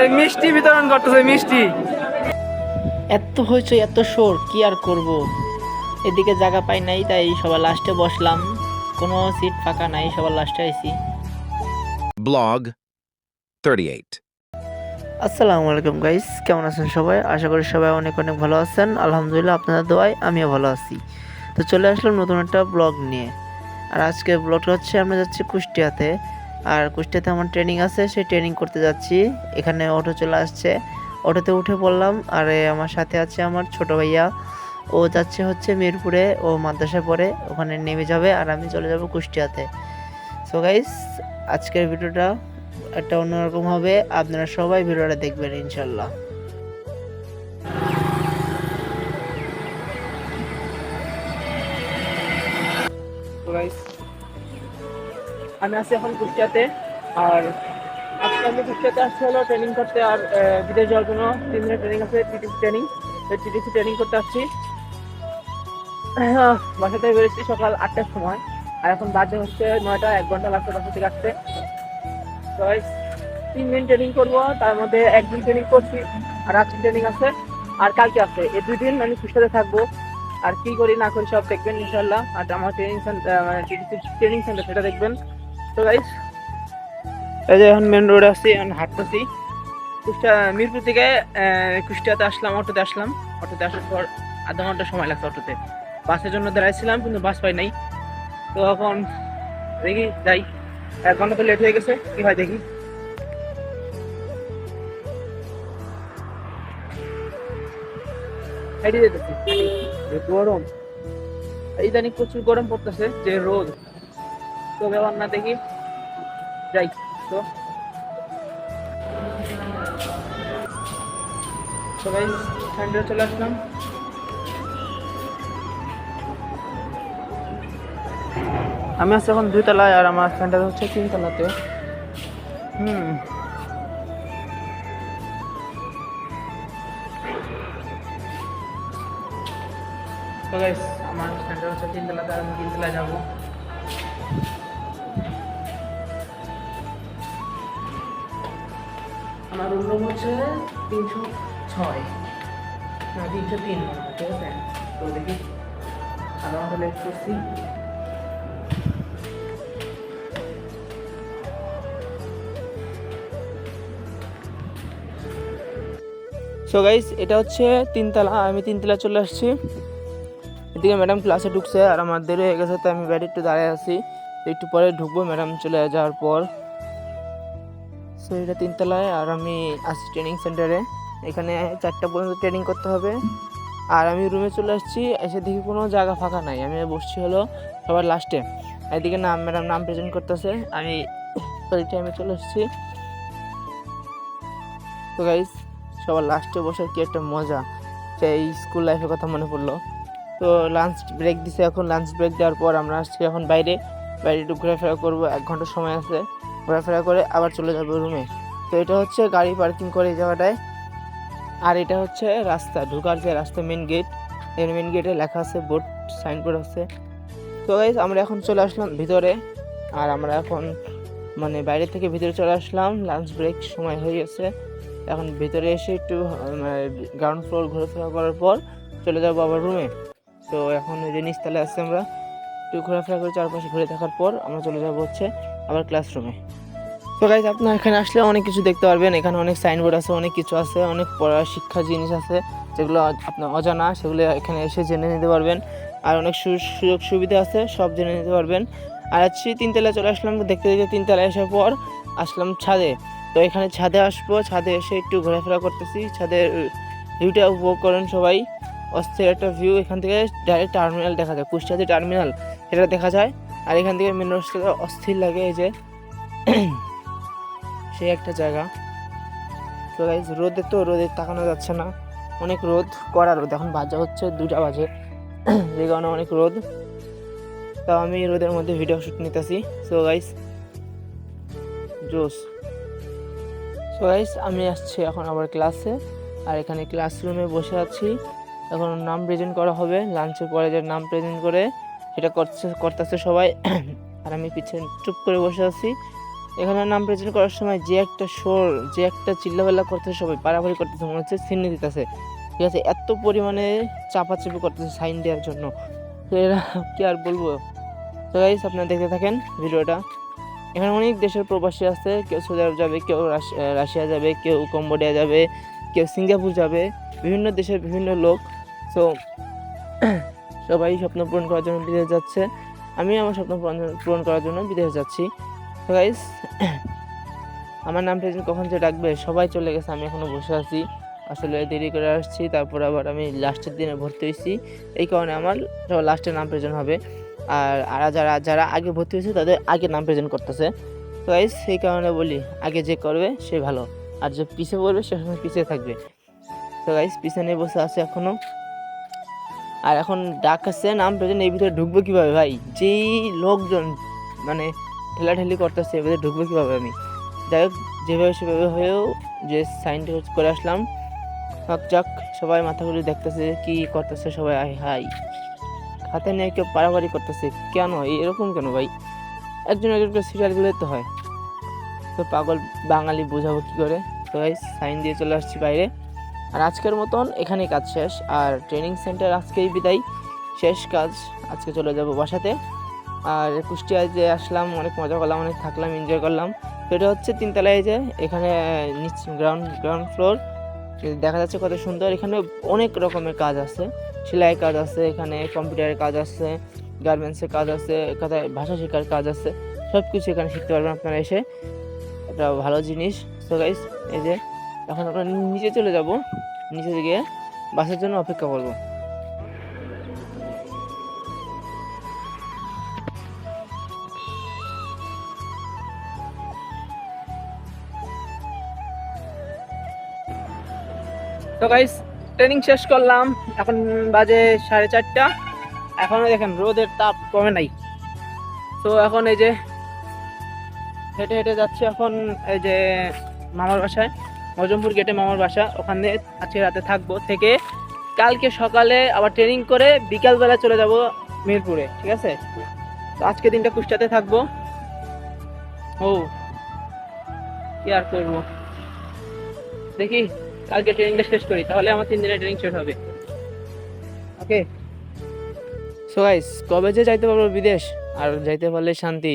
এই মিষ্টি বিতরণ করতেছে মিষ্টি। এত হয়েছে এত শোর কি আর করব? এদিকে জায়গা পাই নাই তাই সবার লাস্টে বসলাম। কোনো সিট ফাঁকা নাই সবার লাস্টে আইছি। Blog 38. আসসালামু আলাইকুম গাইস কেমন আছেন সবাই? আশা করি সবাই অনেক অনেক ভালো আছেন। আলহামদুলিল্লাহ আপনাদের দোয়ায় আমিও ভালো আছি। তো চলে আসলাম নতুন একটা ব্লগ নিয়ে। আর আজকে ব্লগটা হচ্ছে আমরা যাচ্ছি কুষ্টিয়াতে। আর কুষ্টিয়াতে আমার ট্রেনিং আছে সেই ট্রেনিং করতে যাচ্ছি। এখানে অটো চলে আসছে। অটোতে উঠে পড়লাম আর আমার সাথে আছে আমার ছোট ভাইয়া। ও যাচ্ছে হচ্ছে মিরপুরে ও মাদ্রাসায় পড়ে ওখানে নেমে যাবে আর আমি চলে যাব কুষ্টিয়াতে। সো গাইস আজকের ভিডিওটা একটা অন্যরকম হবে। আপনারা সবাই ভিডিওটা দেখবেন ইনশাল্লাহ guys, আমি আছি এখন কুষ্টিয়াতে আর আজকে আমি কুষ্টিয়াতে আসছি হলো ট্রেনিং করতে আর বিদেশ যাওয়ার জন্য তিন দিনের ট্রেনিং আছে টিটিসি ট্রেনিং টিটিসি ট্রেনিং করতে আসছি। বাসা থেকে বেরোচ্ছি সকাল আটটার সময়। আর এখন বাজে হচ্ছে নয়টা, এক ঘণ্টা লাগছে বাসা থেকে আসতে। তো তিন দিন ট্রেনিং করব, তার মধ্যে একদিন ট্রেনিং করছি, আর আজকে ট্রেনিং আছে। আর কালকে আছে, এই দুই দিন আমি কুষ্টিয়াতে থাকব। আর কি করি না করি সব দেখবেন ইনশাল্লাহ আর আমার ট্রেনিং সেন্টার মানে ট্রেনিং সেন্টার সেটা দেখবেন। তো গাইস এই যে এখন মেন রোডে আসছি এখন হাঁটতেছি। কুষ্টিয়া, মিরপুর থেকে কুষ্টিয়াতে আসলাম, অটোতে আসলাম। অটোতে আসার পর আধা ঘণ্টা সময় লাগছে অটোতে। বাসের জন্য দাঁড়াইছিলাম, কিন্তু বাস পাই নাই। তো এখন দেখি, যাই। এক ঘণ্টা তো লেট হয়ে গেছে, কি হয় দেখি। গরম। ইদানিং প্রচুর গরম পড়তেছে, যে রোদ। তো ব্যাপার না, দেখি। যাই। তো সবাই ঠান্ডা চলে আসলাম। আমি আছি এখন দুই তলায় আর আমার সেন্টার হচ্ছে তিন তলাতে হুম আমার সেন্টার হচ্ছে তিনতলাতে আর আমি তিনতলায় যাব। আমার তিনশো ছয়। না, তিনশো তিন ঠিক আছে? তো দেখি লেট করছি। সো গাইস এটা হচ্ছে তিনতলা, আমি তিনতলা চলে আসছি। এদিকে ম্যাডাম ক্লাসে ঢুকছে আর আমার দেরি হয়ে গেছে তাই আমি বাইরে একটু দাঁড়িয়ে আছি। একটু পরে ঢুকবো ম্যাডাম চলে যাওয়ার পর। সো এটা তিনতলায় আর আমি আসছি ট্রেনিং সেন্টারে এখানে চারটা পর্যন্ত ট্রেনিং করতে হবে। আর আমি রুমে চলে আসছি, এসে দেখি কোনো জায়গা ফাঁকা নাই। আমি বসছি হলো সবার লাস্টে এদিকে নাম ম্যাডাম নাম প্রেজেন্ট করতেছে। আমি ওই টাইমে চলে এসেছি তো গাইস সবার লাস্টে বসে কি একটা মজা? সেই স্কুল লাইফের কথা মনে পড়ল। তো লাঞ্চ ব্রেক দিছে এখন। লাঞ্চ ব্রেক দেওয়ার পর আমরা আসছি এখন বাইরে। বাইরে একটু ঘোরাফেরা করব, এক ঘণ্টা সময় আছে। ঘোরাফেরা করে আবার চলে যাব রুমে তো এটা হচ্ছে গাড়ি পার্কিং করে জায়গাটায়। আর এটা হচ্ছে রাস্তা, ঢোকার যে রাস্তা মেন গেটের মেন গেটে লেখা আছে বোর্ড সাইনবোর্ড আছে। তো গাইজ আমরা এখন চলে আসলাম ভিতরে। আর আমরা এখন মানে বাইরে থেকে ভিতরে চলে আসলাম। লাঞ্চ ব্রেক সময় হয়ে গেছে। এখন ভিতরে এসে একটু গ্রাউন্ড ফ্লোর ঘোরাফেরা করার পর চলে যাব আবার রুমে তো এখন ওই যে নিচতলায় আসছি আমরা। একটু ঘোরাফেরা করে চারপাশে ঘুরে দেখার পর আমরা চলে যাব হচ্ছে আবার ক্লাসরুমে তো গাইজ আপনার এখানে আসলে অনেক কিছু দেখতে পারবেন। এখানে অনেক সাইনবোর্ড আছে, অনেক কিছু আছে, অনেক পড়ার শিক্ষা জিনিস আছে, যেগুলো আপনার অজানা, সেগুলো এখানে এসে জেনে নিতে পারবেন। আর অনেক সুযোগ সুবিধা আছে, সব জেনে নিতে পারবেন। আর আজকে তিনতলায় চলে আসলাম, দেখতে দেখতে তিনতলায় আসার পর আসলাম ছাদে। তো এখানে ছাদে আসব, ছাদে এসে একটু ঘোরাফেরা করতেছি। ছাদের ভিউটা উপভোগ করেন সবাই। অস্থির একটা ভিউ এখান থেকে ডাইরেক্ট টার্মিনাল দেখা যায়। কুষ্টিয়াতে টার্মিনাল সেটা দেখা যায়। আর এখান থেকে মেন রোড থেকে অস্থির লাগে এই যে। সেই একটা জায়গা। তো গাইজ রোদে তো রোদে তাকানো যাচ্ছে না। অনেক রোদ, কড়া রোদ। এখন বাজে হচ্ছে দুটা বাজে। যে কারণে অনেক রোদ। তাও আমি রোদের মধ্যে ভিডিও শ্যুট নিতেছি। সো গাইস জোস সো গাইস আমি আসছি এখন আবার ক্লাসে আর এখানে ক্লাসরুমে বসে আছি। এখন নাম প্রেজেন্ট করা হবে। লাঞ্চের পরে যে নাম প্রেজেন্ট করে সেটা করছে, করতেছে সবাই। আর আমি পিছনে চুপ করে বসে আছি। এখানে নাম প্রেজেন্ট করার সময় যে একটা সোর যে একটা চিল্লাবেলা করতেছে সবাই পারাপারি করতেছে, মনে হচ্ছে সিনে দিতেছে। ঠিক আছে, এত পরিমাণে চাপাচাপি করতেছে সাইন দেওয়ার জন্য। তো এরা কি আর বলব? তো গাইস আপনারা দেখতে থাকেন ভিডিওটা। এখানে অনেক দেশের প্রবাসী আছে। কেউ সৌদি আরব যাবে, কেউ রাশ- রাশিয়া যাবে, কেউ কম্বোডিয়া যাবে, কেউ সিঙ্গাপুর যাবে। বিভিন্ন দেশের বিভিন্ন লোক। সো সবাই স্বপ্ন পূরণ করার জন্য বিদেশ যাচ্ছে। আমি আমার স্বপ্ন পূরণ- করার জন্য বিদেশ যাচ্ছি। গাইস আমার নাম প্রেজেন্ট কখন যে ডাকবে, সবাই চলে গেছে, আমি এখনও বসে আছি। আসলে দেরি করে আসছি, তারপর আবার আমি লাস্টের দিনে ভর্তি হয়েছি। এই কারণে আমার লাস্টের নাম প্রেজেন্ট হবে। আর আর যারা যারা আগে ভর্তি হয়েছে, তাদের আগে নাম প্রেজেন্ট করতেছে। তো গাইস সেই কারণে বলি, আগে যে করবে, সে ভালো। আর যে পিছিয়ে পড়বে, সে সময় পিছিয়ে থাকবে। তো গাইস পিছনে বসে আছে এখনও। আর এখন ডাক আছে নাম প্রেজেন্ট এই ভিতরে ঢুকবো কীভাবে ভাই? যেই লোকজন মানে ঠেলাঠেলি করতেছে এর ভিতরে ঢুকবো কীভাবে আমি? যাই হোক, যেভাবে সেভাবে হয়েও যে সাইনটা করে আসলাম। যাক যাক, সবাই মাথা ঘুরে দেখতেছে কি করতেছে সবাই আই হাই হাতে নিয়ে কেউ পারাপারি করতেছে, কেন? এরকম কেন ভাই? একজন একজন করে সিরিয়ালগুলো তো হয়। তো পাগল বাঙালি বোঝাবো কি করে? তো ভাই সাইন দিয়ে চলে আসছি বাইরে। আর আজকের মতন এখানেই কাজ শেষ। আর ট্রেনিং সেন্টার আজকেই বিদায়। শেষ কাজ, আজকে চলে যাব বাসাতে। আর কুষ্টিয়ায় যে আসলাম, অনেক মজা করলাম, অনেক থাকলাম এনজয় করলাম। এটা হচ্ছে তিনতলায় যে এখানে নিচ গ্রাউন্ড গ্রাউন্ড ফ্লোর দেখা যাচ্ছে কত সুন্দর। এখানে অনেক রকমের কাজ আছে। সেলাই কাজ আছে, এখানে কম্পিউটারের কাজ আছে গার্মেন্টসের কাজ আছে এখানে ভাষা শেখার কাজ আছে। সব কিছু এখানে শিখতে পারবেন আপনারা এসে। এটা ভালো জিনিস। তো গাইস এই যে এখন আমরা নিচে চলে যাব। নিচে গিয়ে বাসের জন্য অপেক্ষা করব। তো গাইস ট্রেনিং শেষ করলাম। এখন বাজে সাড়ে চারটা। এখনও দেখেন রোদের তাপ কমে নাই। তো এখন এই যে হেঁটে হেঁটে যাচ্ছি এখন এই যে মামার বাসায়। মজমপুর গেটে মামার বাসা। ওখানে আজকে রাতে থাকব থেকে কালকে সকালে আবার ট্রেনিং করে বিকালবেলা চলে যাব মিরপুরে, ঠিক আছে? তো আজকে দিনটা কুষ্টাতে থাকব। ও, কি আর করব? দেখি, কালকে ট্রেনিংটা শেষ করি, তাহলে আমার তিন দিনের ট্রেনিং শেষ হবে। ওকে? সো গাইস কবে যে যাইতে পারব বিদেশ, আর যাইতে পারলে শান্তি।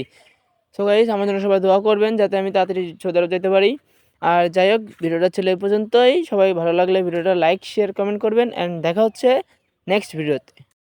সো গাইস আমার জন্য সবাই দোয়া করবেন, যাতে আমি তাড়াতাড়ি সৌদি আরব যেতে পারি। আর যাই হোক, ভিডিওটা ছিল এই পর্যন্তই। সবাই ভালো লাগলে ভিডিওটা লাইক শেয়ার কমেন্ট করবেন। অ্যান্ড দেখা হচ্ছে নেক্সট ভিডিওতে